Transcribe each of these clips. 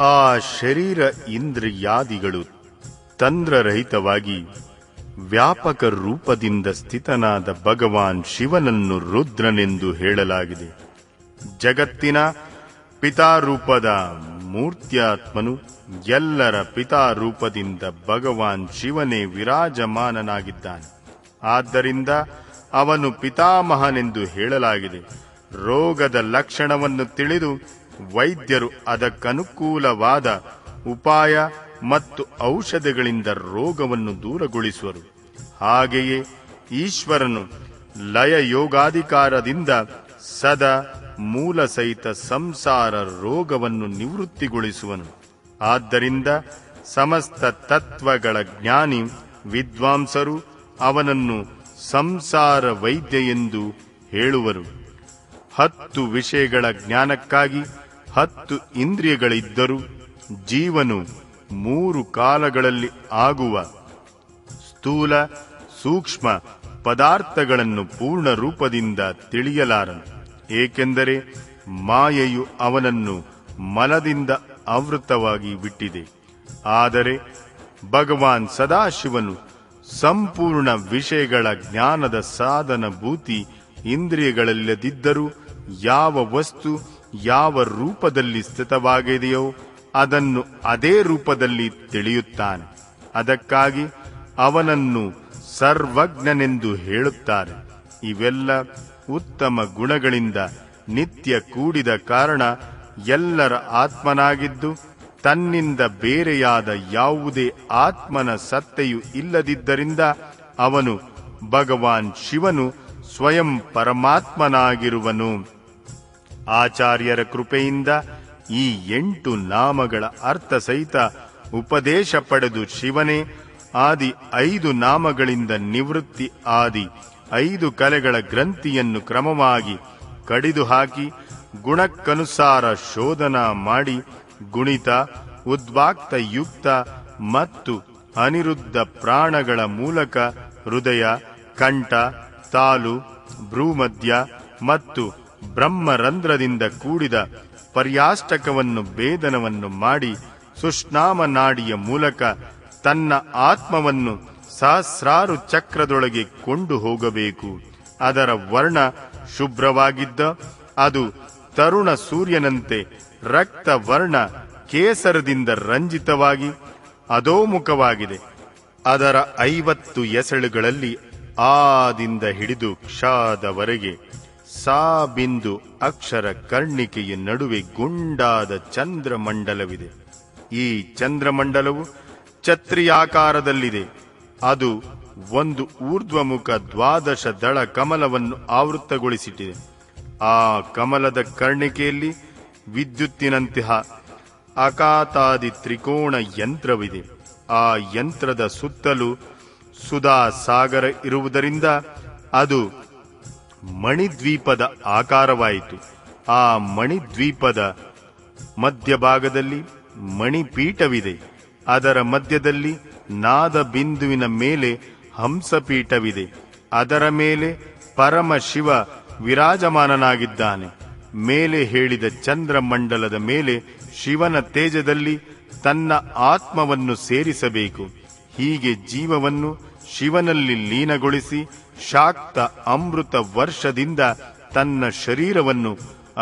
ಆ ಶರೀರ ಇಂದ್ರಿಯಾದಿಗಳು ತಂದ್ರರಹಿತವಾಗಿ ವ್ಯಾಪಕ ರೂಪದಿಂದ ಸ್ಥಿತನಾದ ಭಗವಾನ್ ಶಿವನನ್ನು ರುದ್ರನೆಂದು ಹೇಳಲಾಗಿದೆ. ಜಗತ್ತಿನ ಪಿತಾರೂಪದ ಮೂರ್ತ್ಯಾತ್ಮನು ಎಲ್ಲರ ಪಿತಾರೂಪದಿಂದ ಭಗವಾನ್ ಶಿವನೇ ವಿರಾಜಮಾನನಾಗಿದ್ದಾನೆ. ಆದ್ದರಿಂದ ಅವನು ಪಿತಾಮಹನೆಂದು ಹೇಳಲಾಗಿದೆ. ರೋಗದ ಲಕ್ಷಣವನ್ನು ತಿಳಿದು ವೈದ್ಯರು ಅದಕ್ಕನುಕೂಲವಾದ ಉಪಾಯ ಮತ್ತು ಔಷಧಗಳಿಂದ ರೋಗವನ್ನು ದೂರಗೊಳಿಸುವರು. ಹಾಗೆಯೇ ಈಶ್ವರನು ಲಯ ಯೋಗಾಧಿಕಾರದಿಂದ ಸದಾ ಮೂಲ ಸಹಿತ ಸಂಸಾರ ರೋಗವನ್ನು ನಿವೃತ್ತಿಗೊಳಿಸುವನು. ಆದ್ದರಿಂದ ಸಮಸ್ತ ತತ್ವಗಳ ಜ್ಞಾನಿ, ವಿದ್ವಾಂಸರು ಅವನನ್ನು ಸಂಸಾರ ವೈದ್ಯ ಎಂದು ಹೇಳುವರು. ಹತ್ತು ವಿಷಯಗಳ ಜ್ಞಾನಕ್ಕಾಗಿ ಹತ್ತು ಇಂದ್ರಿಯಗಳಿದ್ದರೂ ಜೀವನು ಮೂರು ಕಾಲಗಳಲ್ಲಿ ಆಗುವ ಸ್ಥೂಲ, ಸೂಕ್ಷ್ಮ ಪದಾರ್ಥಗಳನ್ನು ಪೂರ್ಣ ರೂಪದಿಂದ ತಿಳಿಯಲಾರನು. ಏಕೆಂದರೆ ಮಾಯೆಯು ಅವನನ್ನು ಮಲದಿಂದ ಆವೃತವಾಗಿ ಬಿಟ್ಟಿದೆ. ಆದರೆ ಭಗವಾನ್ ಸದಾಶಿವನು ಸಂಪೂರ್ಣ ವಿಷಯಗಳ ಜ್ಞಾನದ ಸಾಧನ ಭೂತಿ ಇಂದ್ರಿಯಗಳಲ್ಲದಿದ್ದರೂ ಯಾವ ವಸ್ತು ಯಾವ ರೂಪದಲ್ಲಿ ಸ್ಥಿತವಾಗಿದೆಯೋ ಅದನ್ನು ಅದೇ ರೂಪದಲ್ಲಿ ತಿಳಿಯುತ್ತಾನೆ. ಅದಕ್ಕಾಗಿ ಅವನನ್ನು ಸರ್ವಜ್ಞನೆಂದು ಹೇಳುತ್ತಾರೆ. ಇವೆಲ್ಲ ಉತ್ತಮ ಗುಣಗಳಿಂದ ನಿತ್ಯ ಕೂಡಿದ ಕಾರಣ ಎಲ್ಲರ ಆತ್ಮನಾಗಿದ್ದು ತನ್ನಿಂದ ಬೇರೆಯಾದ ಯಾವುದೇ ಆತ್ಮನ ಸತ್ತೆಯು ಇಲ್ಲದಿದ್ದರಿಂದ ಅವನು ಭಗವಾನ್ ಶಿವನು ಸ್ವಯಂ ಪರಮಾತ್ಮನಾಗಿರುವನು. ಆಚಾರ್ಯರ ಕೃಪೆಯಿಂದ ಈ ಎಂಟು ನಾಮಗಳ ಅರ್ಥ ಸಹಿತ ಉಪದೇಶ ಪಡೆದು ಶಿವನೇ ಆದಿ ಐದು ನಾಮಗಳಿಂದ ನಿವೃತ್ತಿ ಆದಿ ಐದು ಕಲೆಗಳ ಗ್ರಂಥಿಯನ್ನು ಕ್ರಮವಾಗಿ ಕಡಿದು ಹಾಕಿ ಗುಣಕ್ಕನುಸಾರ ಶೋಧನ ಮಾಡಿ ಗುಣಿತ, ಉದ್ವಾಕ್ತ, ಯುಕ್ತ ಮತ್ತು ಅನಿರುದ್ಧ ಪ್ರಾಣಗಳ ಮೂಲಕ ಹೃದಯ, ಕಂಠ, ತಾಲು, ಭ್ರೂಮಧ್ಯ ಮತ್ತು ಬ್ರಹ್ಮರಂಧ್ರದಿಂದ ಕೂಡಿದ ಪರ್ಯಾಷ್ಟಕವನ್ನು ಭೇದನವನ್ನು ಮಾಡಿ ಸುಷ್ನಾಮ ನಾಡಿಯ ಮೂಲಕ ತನ್ನ ಆತ್ಮವನ್ನು ಸಹಸ್ರಾರು ಚಕ್ರದೊಳಗೆ ಕೊಂಡು ಹೋಗಬೇಕು. ಅದರ ವರ್ಣ ಶುಭ್ರವಾಗಿದ್ದ, ಅದು ತರುಣ ಸೂರ್ಯನಂತೆ ರಕ್ತ ವರ್ಣ ಕೇಸರದಿಂದ ರಂಜಿತವಾಗಿ ಅಧೋಮುಖವಾಗಿದೆ. ಅದರ ಐವತ್ತು ಎಸಳುಗಳಲ್ಲಿ ಆದಿಂದ ಹಿಡಿದು ಕ್ಷಾದವರೆಗೆ ಸಾ ಬಿಂದು ಅಕ್ಷರ ಕರ್ಣಿಕೆಯ ನಡುವೆ ಗುಂಡಾದ ಚಂದ್ರಮಂಡಲವಿದೆ. ಈ ಚಂದ್ರಮಂಡಲವು ಛತ್ರಿಯಾಕಾರದಲ್ಲಿದೆ. ಅದು ಒಂದು ಊರ್ಧ್ವಮುಖ ದ್ವಾದಶ ದಳ ಕಮಲವನ್ನು ಆವೃತ್ತಗೊಳಿಸಿಟ್ಟಿದೆ. ಆ ಕಮಲದ ಕರ್ಣಿಕೆಯಲ್ಲಿ ವಿದ್ಯುತ್ತಿನಂತಹ ಅಕಾತಾದಿ ತ್ರಿಕೋಣ ಯಂತ್ರವಿದೆ. ಆ ಯಂತ್ರದ ಸುತ್ತಲೂ ಸುಧಾ ಸಾಗರ ಇರುವುದರಿಂದ ಅದು ಮಣಿದ್ವೀಪದ ಆಕಾರವಾಯಿತು. ಆ ಮಣಿದ್ವೀಪದ ಮಧ್ಯಭಾಗದಲ್ಲಿ ಮಣಿಪೀಠವಿದೆ. ಅದರ ಮಧ್ಯದಲ್ಲಿ ನಾದ ಬಿಂದುವಿನ ಮೇಲೆ ಹಂಸಪೀಠವಿದೆ. ಅದರ ಮೇಲೆ ಪರಮ ಶಿವ ವಿರಾಜಮಾನನಾಗಿದ್ದಾನೆ. ಮೇಲೆ ಹೇಳಿದ ಚಂದ್ರಮಂಡಲದ ಮೇಲೆ ಶಿವನ ತೇಜದಲ್ಲಿ ತನ್ನ ಆತ್ಮವನ್ನು ಸೇರಿಸಬೇಕು. ಹೀಗೆ ಜೀವವನ್ನು ಶಿವನಲ್ಲಿ ಲೀನಗೊಳಿಸಿ ಶಾಕ್ತ ಅಮೃತ ವರ್ಷದಿಂದ ತನ್ನ ಶರೀರವನ್ನು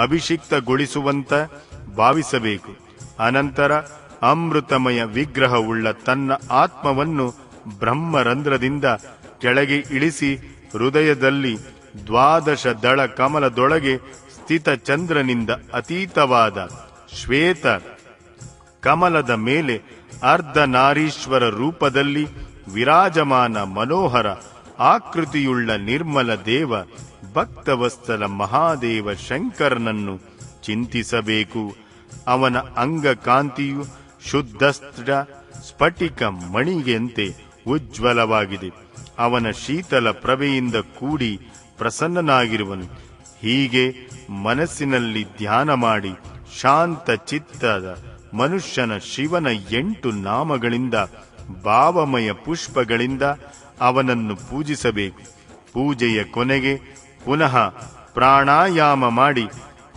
ಅಭಿಷಿಕ್ತಗೊಳಿಸುವಂತ ಭಾವಿಸಬೇಕು. ಅನಂತರ ಅಮೃತಮಯ ವಿಗ್ರಹವುಳ್ಳ ತನ್ನ ಆತ್ಮವನ್ನು ಬ್ರಹ್ಮರಂಧ್ರದಿಂದ ಕೆಳಗೆ ಇಳಿಸಿ ಹೃದಯದಲ್ಲಿ ದ್ವಾದಶ ದಳ ಕಮಲದೊಳಗೆ ಸ್ಥಿತ ಚಂದ್ರನಿಂದ ಅತೀತವಾದ ಶ್ವೇತ ಕಮಲದ ಮೇಲೆ ಅರ್ಧನಾರೀಶ್ವರ ರೂಪದಲ್ಲಿ ವಿರಾಜಮಾನ ಮನೋಹರ ಆಕೃತಿಯುಳ್ಳ ನಿರ್ಮಲ ದೇವ ಭಕ್ತವಸ್ತಲ ಮಹಾದೇವ ಶಂಕರನನ್ನು ಚಿಂತಿಸಬೇಕು. ಅವನ ಅಂಗಕಾಂತಿಯು ಶುದ್ಧಸ್ತ್ರ ಸ್ಫಟಿಕ ಮಣಿಗೆಂತೆ ಉಜ್ವಲವಾಗಿದೆ. ಅವನ ಶೀತಲ ಪ್ರಭೆಯಿಂದ ಕೂಡಿ ಪ್ರಸನ್ನನಾಗಿರುವನು. ಹೀಗೆ ಮನಸ್ಸಿನಲ್ಲಿ ಧ್ಯಾನ ಮಾಡಿ ಶಾಂತ ಚಿತ್ತದ ಮನುಷ್ಯನ ಶಿವನ ಎಂಟು ನಾಮಗಳಿಂದ ಭಾವಮಯ ಪುಷ್ಪಗಳಿಂದ ಅವನನ್ನು ಪೂಜಿಸಬೇಕು. ಪೂಜೆಯ ಕೊನೆಗೆ ಪುನಃ ಪ್ರಾಣಾಯಾಮ ಮಾಡಿ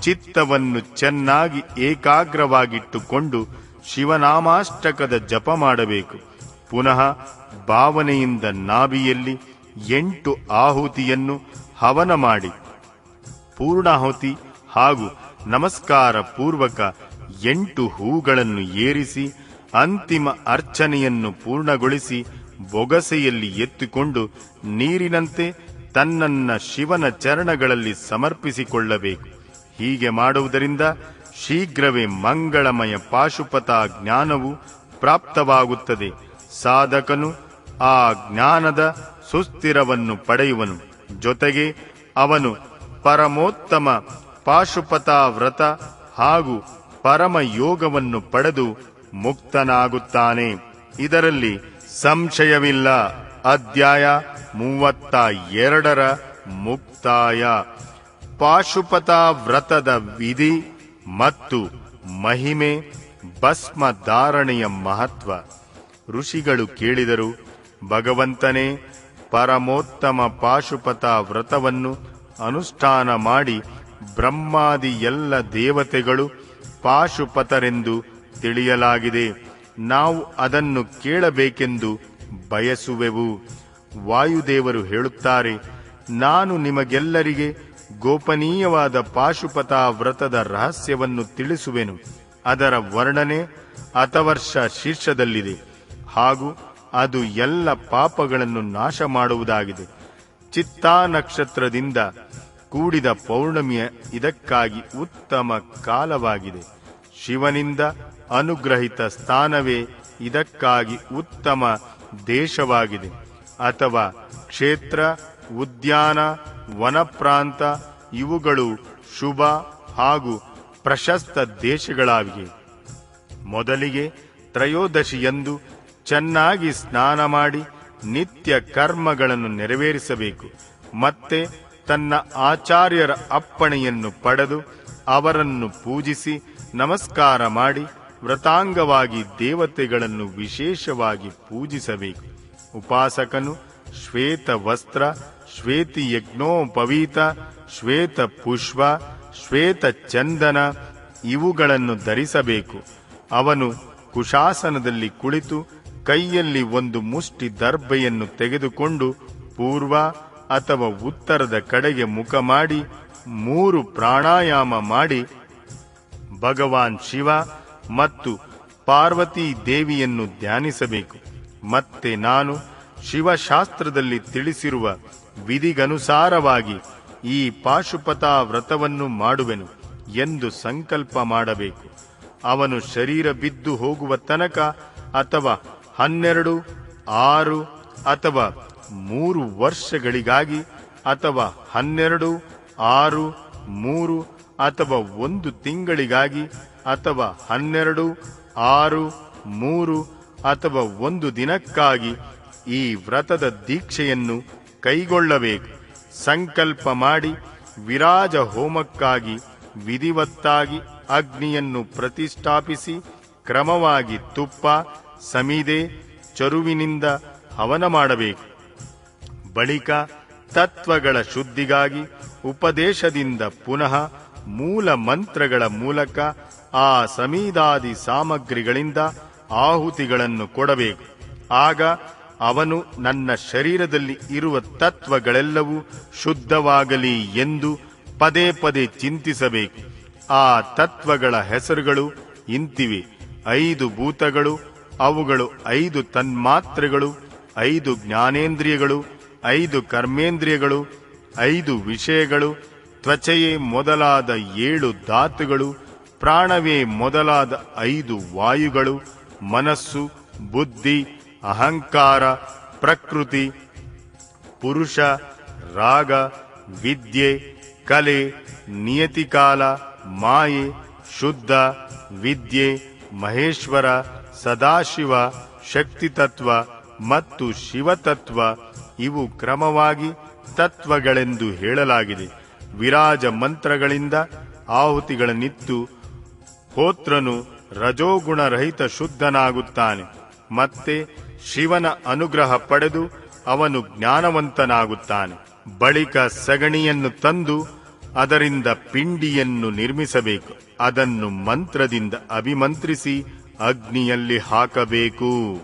ಚಿತ್ತವನ್ನು ಚೆನ್ನಾಗಿ ಏಕಾಗ್ರವಾಗಿಟ್ಟುಕೊಂಡು ಶಿವನಾಮಾಷ್ಟಕದ ಜಪ ಮಾಡಬೇಕು. ಪುನಃ ಭಾವನೆಯಿಂದ ನಾಭಿಯಲ್ಲಿ ಎಂಟು ಆಹುತಿಯನ್ನು ಹವನ ಮಾಡಿ. ಪೂರ್ಣಾಹುತಿ ಹಾಗೂ ನಮಸ್ಕಾರ ಪೂರ್ವಕ ಎಂಟು ಹೂಗಳನ್ನು ಏರಿಸಿ ಅಂತಿಮ ಅರ್ಚನೆಯನ್ನು ಪೂರ್ಣಗೊಳಿಸಿ ಬೊಗಸೆಯಲ್ಲಿ ಎತ್ತಿಕೊಂಡು ನೀರಿನಂತೆ ತನ್ನನ್ನ ಶಿವನ ಚರಣಗಳಲ್ಲಿ ಸಮರ್ಪಿಸಿಕೊಳ್ಳಬೇಕು. ಹೀಗೆ ಮಾಡುವುದರಿಂದ ಶೀಘ್ರವೇ ಮಂಗಳಮಯ ಪಾಶುಪತ ಜ್ಞಾನವು ಪ್ರಾಪ್ತವಾಗುತ್ತದೆ. ಸಾಧಕನು ಆ ಜ್ಞಾನದ ಸುಸ್ಥಿರವನ್ನು ಪಡೆಯುವನು. ಜೊತೆಗೆ ಅವನು ಪರಮೋತ್ತಮ ಪಾಶುಪತ ವ್ರತ ಹಾಗೂ ಪರಮ ಯೋಗವನ್ನು ಪಡೆದು ಮುಕ್ತನಾಗುತ್ತಾನೆ. ಇದರಲ್ಲಿ ಸಂಶಯವಿಲ್ಲ. ಅಧ್ಯಾಯ ಮೂವತ್ತ ಎರಡರ ಮುಕ್ತಾಯ. ಪಾಶುಪತ ವ್ರತದ ವಿಧಿ ಮತ್ತು ಮಹಿಮೆ ಭಸ್ಮ ಧಾರಣೆಯ ಮಹತ್ವ. ಋಷಿಗಳು ಕೇಳಿದರು, ಭಗವಂತನೇ, ಪರಮೋತ್ತಮ ಪಾಶುಪತ ವ್ರತವನ್ನು ಅನುಷ್ಠಾನ ಮಾಡಿ ಬ್ರಹ್ಮಾದಿ ಎಲ್ಲ ದೇವತೆಗಳು ಪಾಶುಪತರೆಂದು ತಿಳಿಯಲಾಗಿದೆ. ನಾವು ಅದನ್ನು ಕೇಳಬೇಕೆಂದು ಬಯಸುವೆವು. ವಾಯುದೇವರು ಹೇಳುತ್ತಾರೆ, ನಾನು ನಿಮಗೆಲ್ಲರಿಗೆ ಗೋಪನೀಯವಾದ ಪಾಶುಪತ ವ್ರತದ ರಹಸ್ಯವನ್ನು ತಿಳಿಸುವೆನು. ಅದರ ವರ್ಣನೆ ಅಥವರ್ಷ ಶೀರ್ಷದಲ್ಲಿದೆ. ಹಾಗೂ ಅದು ಎಲ್ಲ ಪಾಪಗಳನ್ನು ನಾಶ ಮಾಡುವುದಾಗಿದೆ ಚಿತ್ತಾ ನಕ್ಷತ್ರದಿಂದ ಕೂಡಿದ ಪೌರ್ಣಮಿಯ ಇದಕ್ಕಾಗಿ ಉತ್ತಮ ಕಾಲವಾಗಿದೆ. ಶಿವನಿಂದ ಅನುಗ್ರಹಿತ ಸ್ಥಾನವೇ ಇದಕ್ಕಾಗಿ ಉತ್ತಮ ದೇಶವಾಗಿದೆ. ಅಥವಾ ಕ್ಷೇತ್ರ, ಉದ್ಯಾನ, ವನಪ್ರಾಂತ ಇವುಗಳು ಶುಭ ಹಾಗೂ ಪ್ರಶಸ್ತ ದೇಶಗಳಾಗಿವೆ. ಮೊದಲಿಗೆ ತ್ರಯೋದಶಿಯಂದು ಚೆನ್ನಾಗಿ ಸ್ನಾನ ಮಾಡಿ ನಿತ್ಯ ಕರ್ಮಗಳನ್ನು ನೆರವೇರಿಸಬೇಕು. ಮತ್ತೆ ತನ್ನ ಆಚಾರ್ಯರ ಅಪ್ಪಣೆಯನ್ನು ಪಡೆದು ಅವರನ್ನು ಪೂಜಿಸಿ ನಮಸ್ಕಾರ ಮಾಡಿ ವ್ರತಾಂಗವಾಗಿ ದೇವತೆಗಳನ್ನು ವಿಶೇಷವಾಗಿ ಪೂಜಿಸಬೇಕು. ಉಪಾಸಕನು ಶ್ವೇತ ವಸ್ತ್ರ, ಶ್ವೇತಿ ಯಜ್ಞೋಪವೀತ ಶ್ವೇತ ಪುಷ್ಪ, ಶ್ವೇತ ಚಂದನ ಇವುಗಳನ್ನು ಧರಿಸಬೇಕು. ಅವನು ಕುಶಾಸನದಲ್ಲಿ ಕುಳಿತು ಕೈಯಲ್ಲಿ ಒಂದು ಮುಷ್ಟಿ ದರ್ಬೆಯನ್ನು ತೆಗೆದುಕೊಂಡು ಪೂರ್ವ ಅಥವಾ ಉತ್ತರದ ಕಡೆಗೆ ಮುಖ ಮಾಡಿ ಮೂರು ಪ್ರಾಣಾಯಾಮ ಮಾಡಿ ಭಗವಾನ್ ಶಿವ ಮತ್ತು ಪಾರ್ವತಿ ದೇವಿಯನ್ನು ಧ್ಯಾನಿಸಬೇಕು. ಮತ್ತೆ ನಾನು ಶಿವಶಾಸ್ತ್ರದಲ್ಲಿ ತಿಳಿಸಿರುವ ವಿಧಿಗನುಸಾರವಾಗಿ ಈ ಪಾಶುಪತ ವ್ರತವನ್ನು ಮಾಡುವೆನು ಎಂದು ಸಂಕಲ್ಪ ಮಾಡಬೇಕು. ಅವನು ಶರೀರ ಬಿದ್ದು ಹೋಗುವ ತನಕ ಅಥವಾ ಹನ್ನೆರಡು, ಆರು ಅಥವಾ ಮೂರು ವರ್ಷಗಳಿಗಾಗಿ ಅಥವಾ ಹನ್ನೆರಡು, ಆರು, ಮೂರು ಅಥವಾ ಒಂದು ತಿಂಗಳಿಗಾಗಿ, ಅಥವಾ ಹನ್ನೆರಡು, ಆರು, ಮೂರು, ಅಥವಾ ಒಂದು ದಿನಕ್ಕಾಗಿ ಈ ವ್ರತದ ದೀಕ್ಷೆಯನ್ನು ಕೈಗೊಳ್ಳಬೇಕು. ಸಂಕಲ್ಪ ಮಾಡಿ ವಿರಾಜ ಹೋಮಕ್ಕಾಗಿ, ವಿಧಿವತ್ತಾಗಿ ಅಗ್ನಿಯನ್ನು ಪ್ರತಿಷ್ಠಾಪಿಸಿ, ಕ್ರಮವಾಗಿ ತುಪ್ಪ, ಸಮಿದೆ, ಚರುವಿನಿಂದ ಹವನ ಮಾಡಬೇಕು. ಬಳಿಕ ತತ್ವಗಳ ಶುದ್ಧಿಗಾಗಿ ಉಪದೇಶದಿಂದ ಪುನಃ ಮೂಲ ಮಂತ್ರಗಳ ಮೂಲಕ ಆ ಸಮೀದಾದಿ ಸಾಮಗ್ರಿಗಳಿಂದ ಆಹುತಿಗಳನ್ನು ಕೊಡಬೇಕು. ಆಗ ಅವನು ನನ್ನ ಶರೀರದಲ್ಲಿ ಇರುವ ತತ್ವಗಳೆಲ್ಲವೂ ಶುದ್ಧವಾಗಲಿ ಎಂದು ಪದೇ ಪದೇ ಚಿಂತಿಸಬೇಕು. ಆ ತತ್ವಗಳ ಹೆಸರುಗಳು ಇಂತಿವೆ. ಐದು ಭೂತಗಳು, ಅವುಗಳು ಐದು ತನ್ಮಾತ್ರೆಗಳು, ಐದು ಜ್ಞಾನೇಂದ್ರಿಯಗಳು, ಐದು ಕರ್ಮೇಂದ್ರಿಯಗಳು, ಐದು ವಿಷಯಗಳು ತ್ವಚೆಯೇ ಮೊದಲಾದ ಏಳು ಧಾತುಗಳು, ಪ್ರಾಣವೇ ಮೊದಲಾದ ಐದು ವಾಯುಗಳು, ಮನಸ್ಸು, ಬುದ್ಧಿ, ಅಹಂಕಾರ, ಪ್ರಕೃತಿ, ಪುರುಷ, ರಾಗ, ವಿದ್ಯೆ, ಕಲೆ, ನಿಯತಿಕಾಲ, ಮಾಯೆ, ಶುದ್ಧ, ವಿದ್ಯೆ, ಮಹೇಶ್ವರ, ಸದಾಶಿವ, ಶಕ್ತಿತತ್ವ ಮತ್ತು ಶಿವತತ್ವ ಇವು ಕ್ರಮವಾಗಿ ತತ್ವಗಳೆಂದು ಹೇಳಲಾಗಿದೆ. ವಿರಾಜ ಮಂತ್ರಗಳಿಂದ ಆಹುತಿಗಳನ್ನಿತ್ತು. ಹೋತ್ರನು ರಜೋಗುಣರಹಿತ ಶುದ್ಧನಾಗುತ್ತಾನೆ. ಮತ್ತೆ ಶಿವನ ಅನುಗ್ರಹ ಪಡೆದು ಅವನು ಜ್ಞಾನವಂತನಾಗುತ್ತಾನೆ. ಬಳಿಕ ಸಗಣಿಯನ್ನು ತಂದು ಅದರಿಂದ ಪಿಂಡಿಯನ್ನು ನಿರ್ಮಿಸಬೇಕು. ಅದನ್ನು ಮಂತ್ರದಿಂದ ಅಭಿಮಂತ್ರಿಸಿ ಅಗ್ನಿಯಲ್ಲಿ ಹಾಕಬೇಕು.